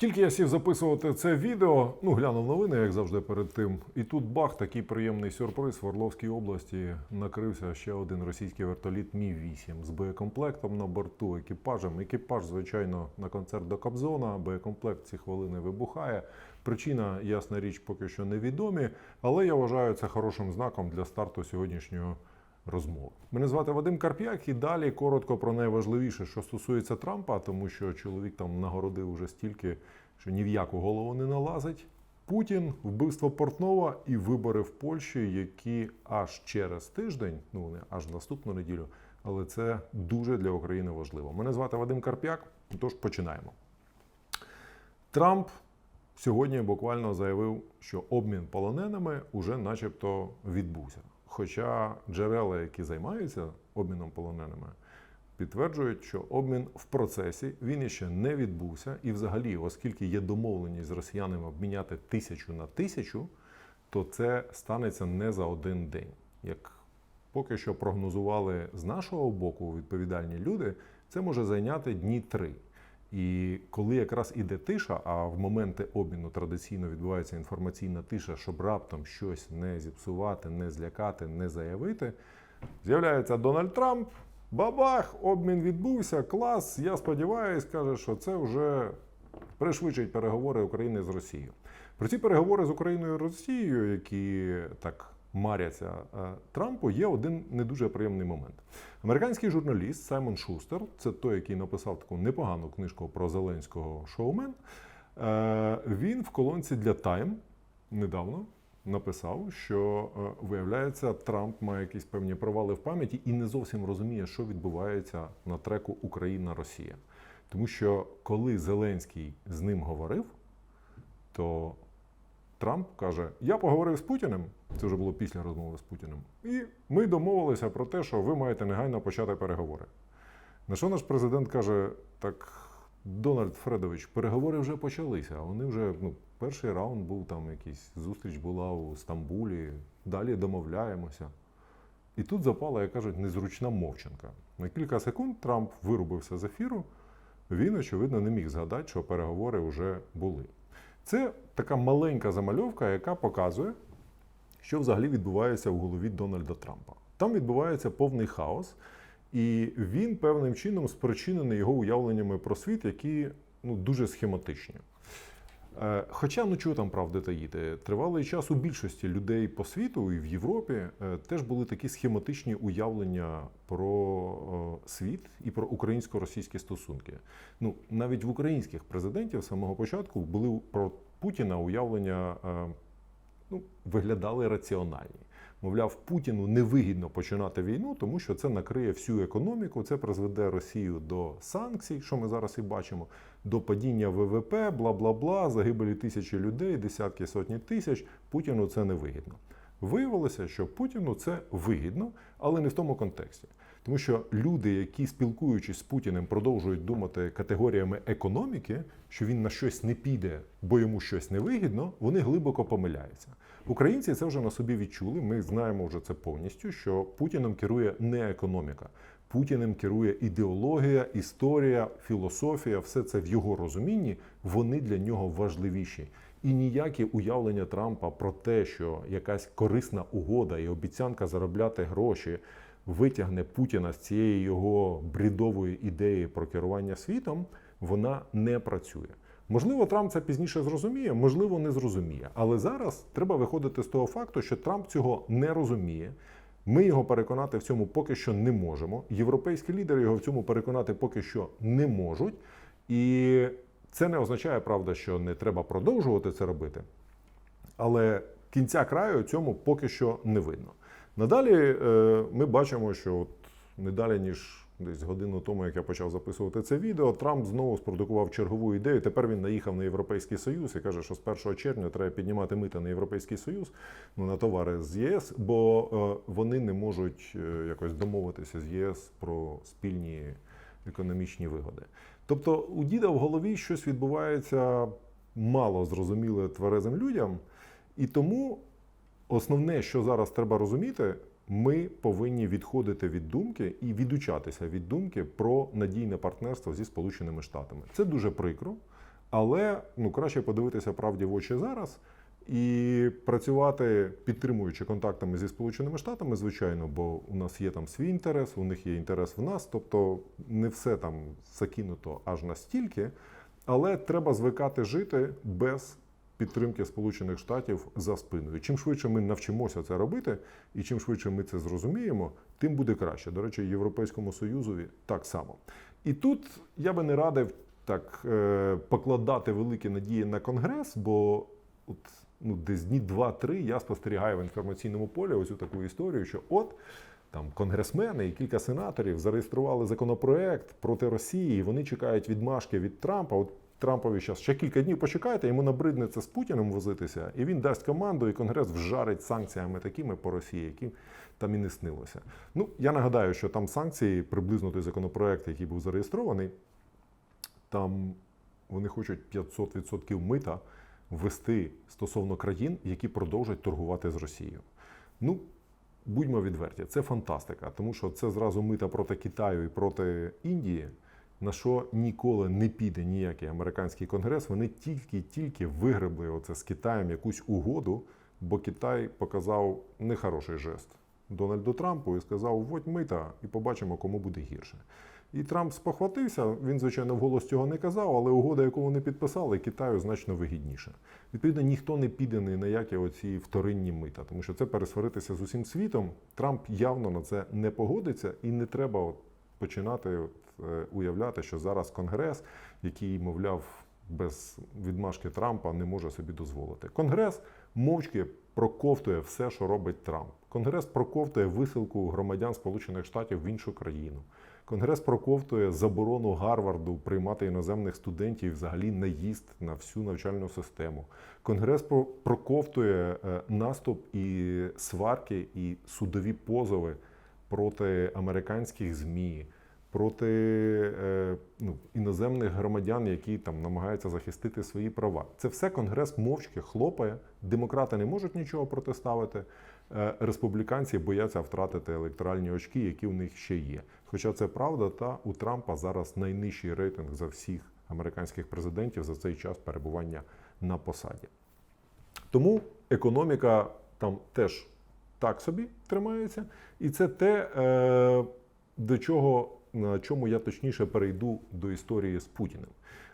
Тільки я сів записувати це відео, ну глянув новини, як завжди, перед тим. І тут бах, такий приємний сюрприз в Орловській області накрився ще один російський вертоліт Мі 8 з боєкомплектом на борту, екіпажем. Екіпаж, звичайно, на концерт до Кобзона. Боєкомплект ці хвилини вибухає. Причина, ясна річ, поки що невідомі, але я вважаю це хорошим знаком для старту сьогоднішнього розмови. Мене звати Вадим Карп'як, і далі коротко про найважливіше, що стосується Трампа, тому що чоловік там нагородив уже стільки, що ні в яку голову не налазить. Путін, вбивство Портнова і вибори в Польщі, які аж через тиждень, ну не аж наступну неділю, але це дуже для України важливо. Мене звати Вадим Карп'як, тож починаємо. Трамп сьогодні буквально заявив, що обмін полоненими уже начебто відбувся. Хоча джерела, які займаються обміном полоненими, підтверджують, що обмін в процесі він іще не відбувся. І, взагалі, оскільки є домовленість з росіянами обміняти тисячу на тисячу, то це станеться не за один день. Як поки що прогнозували з нашого боку відповідальні люди, це може зайняти дні три. І коли якраз іде тиша, а в моменти обміну традиційно відбувається інформаційна тиша, щоб раптом щось не зіпсувати, не злякати, не заявити, з'являється Дональд Трамп. Бабах, обмін відбувся, клас. Я сподіваюся, каже, що це вже пришвидшить переговори України з Росією. Про ці переговори з Україною і Росією, які так маряться е, Трампу, є один не дуже приємний момент. Американський журналіст Саймон Шустер, це той, який написав таку непогану книжку про Зеленського шоумен. е, Він в колонці для Time недавно написав, що е, виявляється, Трамп має якісь певні провали в пам'яті і не зовсім розуміє, що відбувається на треку Україна-Росія. Тому що коли Зеленський з ним говорив, то Трамп каже: Я поговорив з Путіним. Це вже було після розмови з Путіним. І ми домовилися про те, що ви маєте негайно почати переговори. На що наш президент каже: так, Дональд Фредович, переговори вже почалися. Вони вже ну, перший раунд був там якийсь зустріч була у Стамбулі. Далі домовляємося. І тут запала, як кажуть, незручна мовчанка. На кілька секунд Трамп вирубився з ефіру. Він, очевидно, не міг згадати, що переговори вже були. Це така маленька замальовка, яка показує, що взагалі відбувається в голові Дональда Трампа. Там відбувається повний хаос, і він певним чином спричинений його уявленнями про світ, які ну, дуже схематичні. Е, Хоча, ну чого там правди таїти, тривалий час у більшості людей по світу і в Європі е, теж були такі схематичні уявлення про е, світ і про українсько-російські стосунки. Ну, навіть в українських президентів з самого початку були про Путіна уявлення, ну, виглядали раціональні. Мовляв, Путіну невигідно починати війну, тому що це накриє всю економіку, це призведе Росію до санкцій, що ми зараз і бачимо, до падіння ВВП, бла бла бла, загибелі тисячі людей, десятки сотні тисяч. Путіну це невигідно. Виявилося, що Путіну це вигідно, але не в тому контексті. Тому що люди, які спілкуючись з Путіним, продовжують думати категоріями економіки, що він на щось не піде, бо йому щось невигідно, вони глибоко помиляються. Українці це вже на собі відчули. Ми знаємо вже це повністю, що Путіним керує не економіка. Путіним керує ідеологія, історія, філософія, все це в його розумінні, вони для нього важливіші. І ніякі уявлення Трампа про те, що якась корисна угода і обіцянка заробляти гроші витягне Путіна з цієї його брідової ідеї про керування світом, вона не працює. Можливо, Трамп це пізніше зрозуміє, можливо, не зрозуміє. Але зараз треба виходити з того факту, що Трамп цього не розуміє. Ми його переконати в цьому поки що не можемо. Європейські лідери його в цьому переконати поки що не можуть. І це не означає, правда, що не треба продовжувати це робити. Але кінця краю цьому поки що не видно. Надалі е, ми бачимо, що от не далі, ніж десь годину тому, як я почав записувати це відео, Трамп знову спродукував чергову ідею. Тепер він наїхав на Європейський Союз і каже, що з 1 червня треба піднімати мита на Європейський Союз ну, на товари з ЄС, бо е, вони не можуть е, якось домовитися з ЄС про спільні економічні вигоди. Тобто у діда в голові щось відбувається мало зрозуміле тверезим людям, і тому основне, що зараз треба розуміти, ми повинні відходити від думки і відучатися від думки про надійне партнерство зі Сполученими Штатами. Це дуже прикро, Але ну, краще подивитися правді в очі зараз і працювати, підтримуючи контактами зі Сполученими Штатами, звичайно, бо у нас є там свій інтерес, у них є інтерес в нас. Тобто не все там закинуто аж настільки, але треба звикати жити без підтримки Сполучених Штатів за спиною. Чим швидше ми навчимося це робити, і чим швидше ми це зрозуміємо, тим буде краще. До речі, Європейському Союзові так само. І тут я би не радив так е, покладати великі надії на Конгрес, бо от ну, десь дні два-три я спостерігаю в інформаційному полі ось таку історію, що от. Там конгресмени і кілька сенаторів зареєстрували законопроект проти Росії. і Вони чекають відмашки від Трампа. От Трампові зараз ще кілька днів почекайте, йому набридне це з Путіним возитися, і він дасть команду, і Конгрес вжарить санкціями такими по Росії, які там і не снилося. Ну я нагадаю, що там санкції, приблизно той законопроект, який був зареєстрований, там вони хочуть 500% мита ввести стосовно країн, які продовжать торгувати з Росією. Ну, будьмо відверті, це фантастика, тому що це зразу мита проти Китаю і проти Індії, на що ніколи не піде ніякий американський конгрес. Вони тільки-тільки вигребли оце з Китаєм якусь угоду, бо Китай показав нехороший жест Дональду Трампу і сказав: вводь мита і побачимо, кому буде гірше. І Трамп спохватився. Він, звичайно, вголос цього не казав, але угода, яку вони підписали, Китаю значно вигідніша. Відповідно, ніхто не піде ні на які оці вторинні мита, тому що це пересваритися з усім світом. Трамп явно на це не погодиться, і не треба от починати от, уявляти, що зараз Конгрес, який, мовляв, без відмашки Трампа не може собі дозволити. Конгрес мовчки проковтує все, що робить Трамп. Конгрес проковтує висилку громадян Сполучених Штатів в іншу країну. Конгрес проковтує заборону Гарварду приймати іноземних студентів взагалі наїзд на всю навчальну систему. Конгрес про- проковтує е, наступ і сварки, і судові позови проти американських ЗМІ, проти е, ну, іноземних громадян, які там намагаються захистити свої права. Це все Конгрес мовчки хлопає. Демократи не можуть нічого протиставити. Е, Республіканці бояться втратити електоральні очки, які в них ще є. Хоча це правда, та у Трампа зараз найнижчий рейтинг за всіх американських президентів за цей час перебування на посаді. Тому економіка там теж так собі тримається, і це те, е, до чого на чому я точніше перейду до історії з Путіним.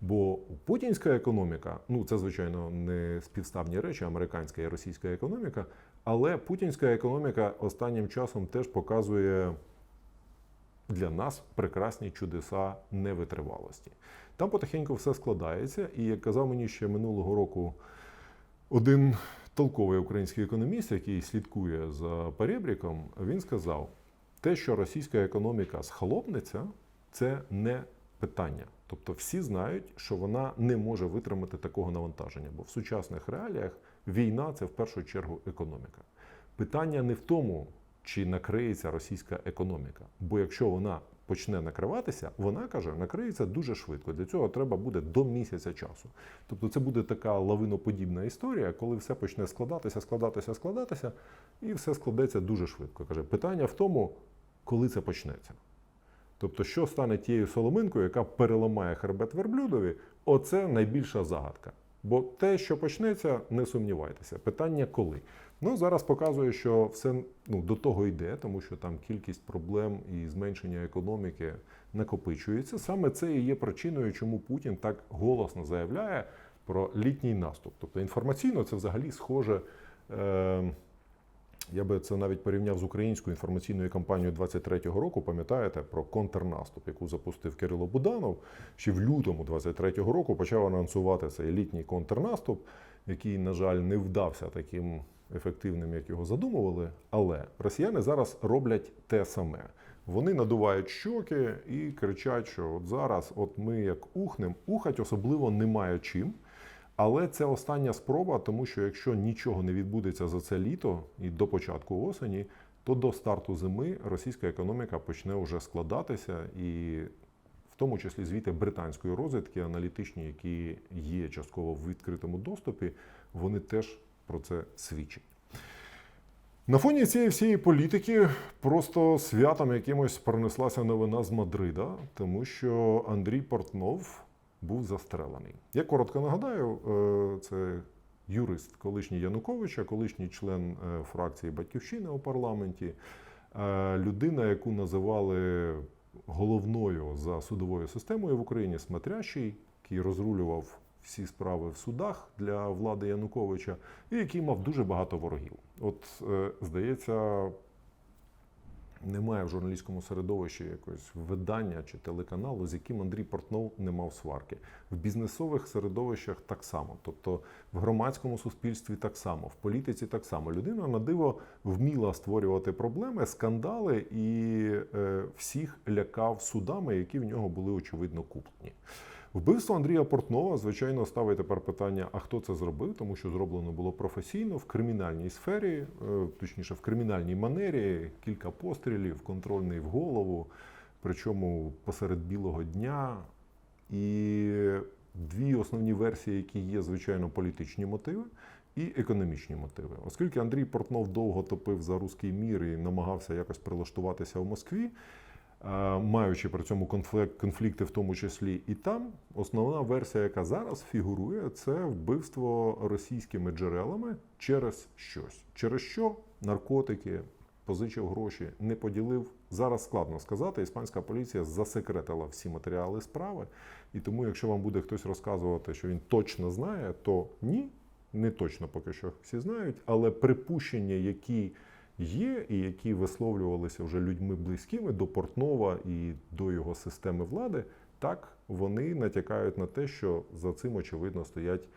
Бо путінська економіка, ну це звичайно не співставні речі, американська і російська економіка, але путінська економіка останнім часом теж показує для нас прекрасні чудеса невитривалості. Там потихеньку все складається, і як казав мені ще минулого року один толковий український економіст, який слідкує за перебріком, він сказав: те, що російська економіка схлопнеться, це не питання. Тобто всі знають, що вона не може витримати такого навантаження, бо в сучасних реаліях війна це в першу чергу економіка. Питання не в тому, чи накриється російська економіка, бо якщо вона почне накриватися, вона каже, накриється дуже швидко. Для цього треба буде до місяця часу. Тобто це буде така лавиноподібна історія, коли все почне складатися, складатися, складатися, і все складеться дуже швидко. Каже, питання в тому, коли це почнеться. Тобто, що стане тією соломинкою, яка переламає хребет верблюдові, оце найбільша загадка. Бо те, що почнеться, не сумнівайтеся. Питання коли. Ну зараз показує, що все ну, до того йде, тому що там кількість проблем і зменшення економіки накопичується. Саме це і є причиною, чому Путін так голосно заявляє про літній наступ. Тобто інформаційно це взагалі схоже. Е- я би це навіть порівняв з українською інформаційною кампанією 23-го року. Пам'ятаєте про контрнаступ, яку запустив Кирило Буданов. Ще в лютому 23-го року почав анонсувати цей літній контрнаступ, який, на жаль, не вдався таким ефективним, як його задумували. Але росіяни зараз роблять те саме. Вони надувають щоки і кричать, що от зараз, от ми як ухнем, ухать особливо немає чим. Але це остання спроба, тому що якщо нічого не відбудеться за це літо і до початку осені, то до старту зими російська економіка почне вже складатися, і в тому числі звіти британської розвідки, аналітичні, які є частково в відкритому доступі, вони теж про це свідчать. На фоні цієї всієї політики просто святом якимось пронеслася новина з Мадрида, тому що Андрій Портнов був застрелений. Я коротко нагадаю, е, це юрист колишній Януковича, колишній член е, фракції Батьківщина у парламенті, е, людина, яку називали головною за судовою системою в Україні смотрящий, який розрулював всі справи в судах для влади Януковича, і який мав дуже багато ворогів. От, е, здається, немає в журналістському середовищі якогось видання чи телеканалу, з яким Андрій Портнов не мав сварки. В бізнесових середовищах так само, тобто в громадському суспільстві так само, в політиці так само. Людина на диво вміла створювати проблеми, скандали і е, всіх лякав судами, які в нього були очевидно куплені. Вбивство Андрія Портнова, звичайно, ставить тепер питання: а хто це зробив? Тому що зроблено було професійно в кримінальній сфері, е, точніше, в кримінальній манері, кілька пострілів, контрольний в голову, причому посеред білого дня. І дві основні версії, які є, звичайно, політичні мотиви. І економічні мотиви, оскільки Андрій Портнов довго топив за руський мір і намагався якось прилаштуватися в Москві, маючи при цьому конфлікт, конфлікти, в тому числі і там, основна версія, яка зараз фігурує, це вбивство російськими джерелами через щось. Через що наркотики, позичив гроші, не поділив. Зараз складно сказати. Іспанська поліція засекретила всі матеріали справи. І тому, якщо вам буде хтось розказувати, що він точно знає, то ні, не точно поки що всі знають, але припущення, які є, і які висловлювалися вже людьми близькими до Портнова і до його системи влади, так вони натякають на те, що за цим очевидно стоять.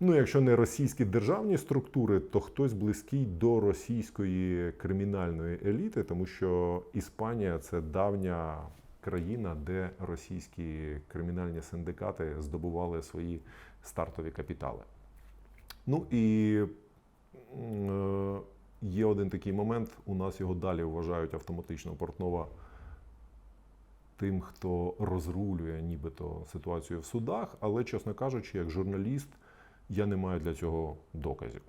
Ну, якщо не російські державні структури, то хтось близький до російської кримінальної еліти, тому що Іспанія це давня країна, де російські кримінальні синдикати здобували свої стартові капітали. Ну і е, є один такий момент. У нас його далі вважають автоматично Портнова тим, хто розрулює нібито ситуацію в судах, але, чесно кажучи, як журналіст, я не маю для цього доказів.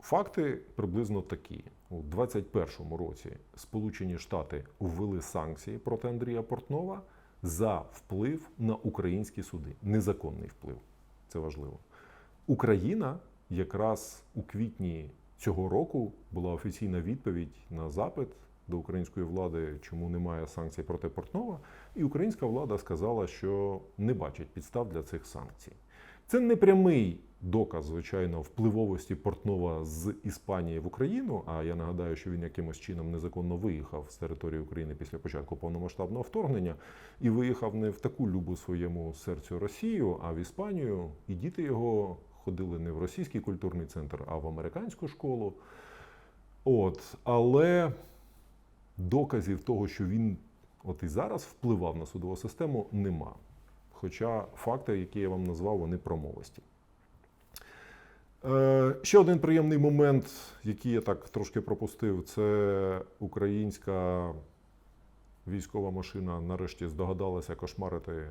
Факти приблизно такі: у 2021 році Сполучені Штати ввели санкції проти Андрія Портнова за вплив на українські суди. Незаконний вплив. Це важливо. Україна якраз у квітні цього року була офіційна відповідь на запит до української влади, чому немає санкцій проти Портнова. І українська влада сказала, що не бачить підстав для цих санкцій. Це не прямий доказ, звичайно, впливовості Портнова з Іспанії в Україну. А я нагадаю, що він якимось чином незаконно виїхав з території України після початку повномасштабного вторгнення і виїхав не в таку любу своєму серцю Росію, а в Іспанію. І діти його ходили не в російський культурний центр, а в американську школу. От, але доказів того, що він от і зараз впливав на судову систему, нема. Хоча факти, які я вам назвав, вони промовисті. Е, ще один приємний момент, який я так трошки пропустив, це українська військова машина нарешті здогадалася кошмарити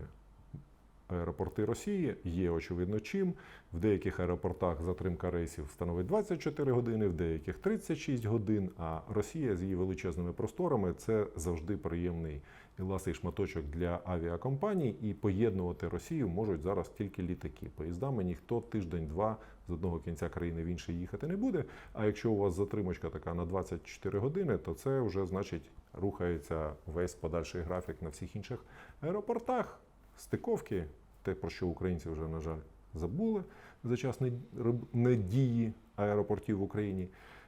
аеропорти Росії. Є очевидно чим. В деяких аеропортах затримка рейсів становить 24 години, в деяких 36 годин. А Росія з її величезними просторами це завжди приємний і ласий шматочок для авіакомпаній. І поєднувати Росію можуть зараз тільки літаки. Поїздами ніхто тиждень-два з одного кінця країни в інший їхати не буде. А якщо у вас затримочка така на 24 години, то це вже значить рухається весь подальший графік на всіх інших аеропортах. Стиковки, те, про що українці вже, на жаль, забули за час не- недії аеропортів в Україні.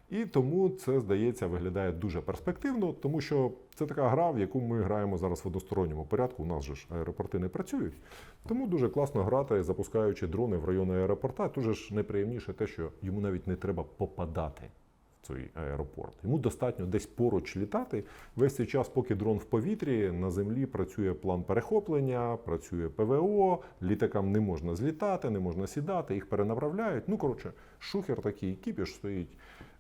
І тому це, здається, виглядає дуже перспективно, тому що це така гра, в яку ми граємо зараз в односторонньому порядку. У нас же ж аеропорти не працюють. Тому дуже класно грати, запускаючи дрони в райони аеропорта. Дуже ж найприємніше те, що йому навіть не треба попадати цей аеропорт. Йому достатньо десь поруч літати. Весь цей час, поки дрон в повітрі, на землі працює план перехоплення, працює ПВО, літакам не можна злітати, не можна сідати, їх перенаправляють. Ну, коротше, шухер такий, кіпіш стоїть.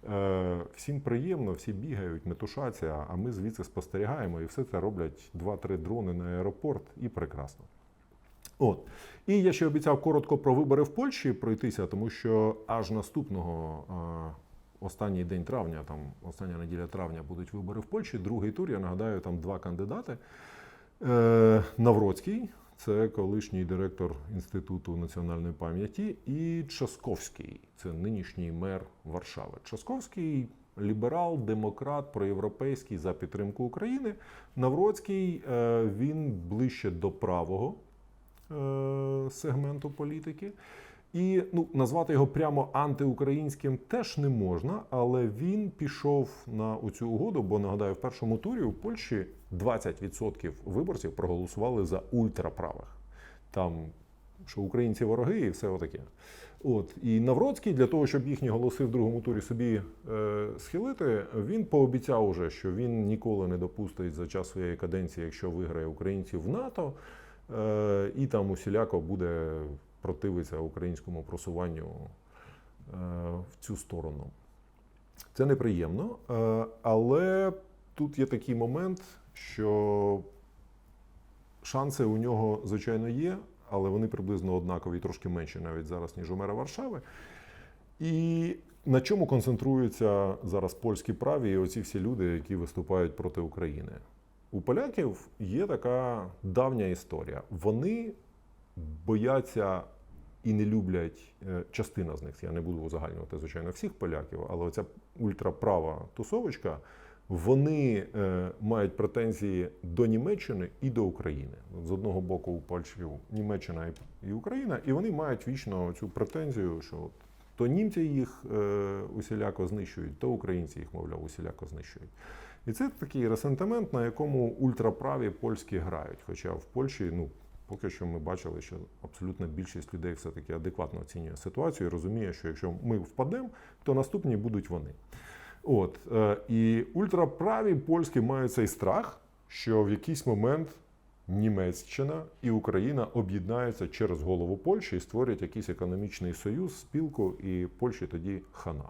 Е, всім приємно, всі бігають, метушаться, а ми звідси спостерігаємо, і все це роблять 2-3 дрони на аеропорт, і прекрасно. От. І я ще обіцяв коротко про вибори в Польщі пройтися, тому що аж наступного останній день травня, там остання неділя травня будуть вибори в Польщі. Другий тур, я нагадаю, там два кандидати. Е, Навроцький, це колишній директор Інституту національної пам'яті, і Часковський, це нинішній мер Варшави. Часковський ліберал, демократ, проєвропейський за підтримку України. Навроцький е, він ближче до правого е, сегменту політики. І ну, назвати його прямо антиукраїнським теж не можна, але він пішов на оцю угоду, бо нагадаю, в першому турі у Польщі 20% виборців проголосували за ультраправих. Там що українці вороги і все отаке. От і Навроцький для того, щоб їхні голоси в другому турі собі е, схилити, він пообіцяв уже, що він ніколи не допустить за час своєї каденції, якщо виграє українців в НАТО, е, і там усіляко буде противитися українському просуванню е, в цю сторону. Це неприємно, е, але тут є такий момент, що шанси у нього, звичайно, є, але вони приблизно однакові, трошки менші навіть зараз, ніж у мера Варшави. І на чому концентруються зараз польські праві і оці всі люди, які виступають проти України? У поляків є така давня історія. Вони бояться і не люблять е, частина з них. Я не буду узагальнювати, звичайно, всіх поляків, але оця ультраправа тусовочка. Вони е, мають претензії до Німеччини і до України. З одного боку, у Польщі Німеччина і- Україна, і вони мають вічно цю претензію, що от то німці їх е, усіляко знищують, то українці їх, мовляв, усіляко знищують. І це такий ресентимент, на якому ультраправі польські грають. Хоча в Польщі, ну поки що ми бачили, що абсолютна більшість людей все-таки адекватно оцінює ситуацію і розуміє, що якщо ми впадемо, то наступні будуть вони. От е, і ультраправі польські мають цей страх, що в якийсь момент Німеччина і Україна об'єднаються через голову Польщі і створять якийсь економічний союз, спілку, і Польщі тоді хана.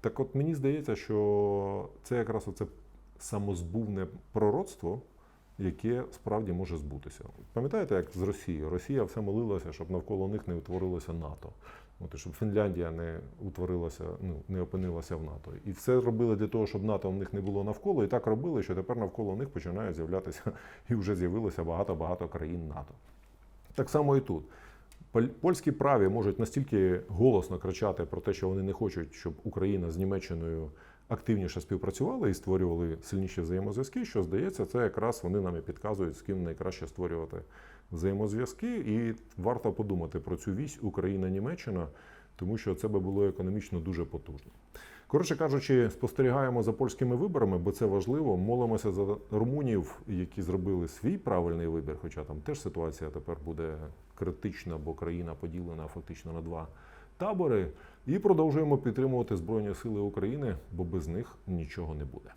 Так от мені здається, що це якраз оце самозбувне пророцтво, яке справді може збутися. Пам'ятаєте, як з Росією? Росія все молилася, щоб навколо них не утворилося НАТО. От, щоб Фінляндія не утворилася, ну не опинилася в НАТО. І все робили для того, щоб НАТО в них не було навколо. І так робили, що тепер навколо них починають з'являтися і вже з'явилося багато-багато країн НАТО. Так само і тут. Польські праві можуть настільки голосно кричати про те, що вони не хочуть, щоб Україна з Німеччиною активніше співпрацювали і створювали сильніші взаємозв'язки, що здається, це якраз вони нам і підказують, з ким найкраще створювати взаємозв'язки. І варто подумати про цю вісь Україна-Німеччина, тому що це би було економічно дуже потужно. Коротше кажучи, спостерігаємо за польськими виборами, бо це важливо. Молимося за румунів, які зробили свій правильний вибір, хоча там теж ситуація тепер буде критична, бо країна поділена фактично на два табори. І продовжуємо підтримувати Збройні Сили України, бо без них нічого не буде.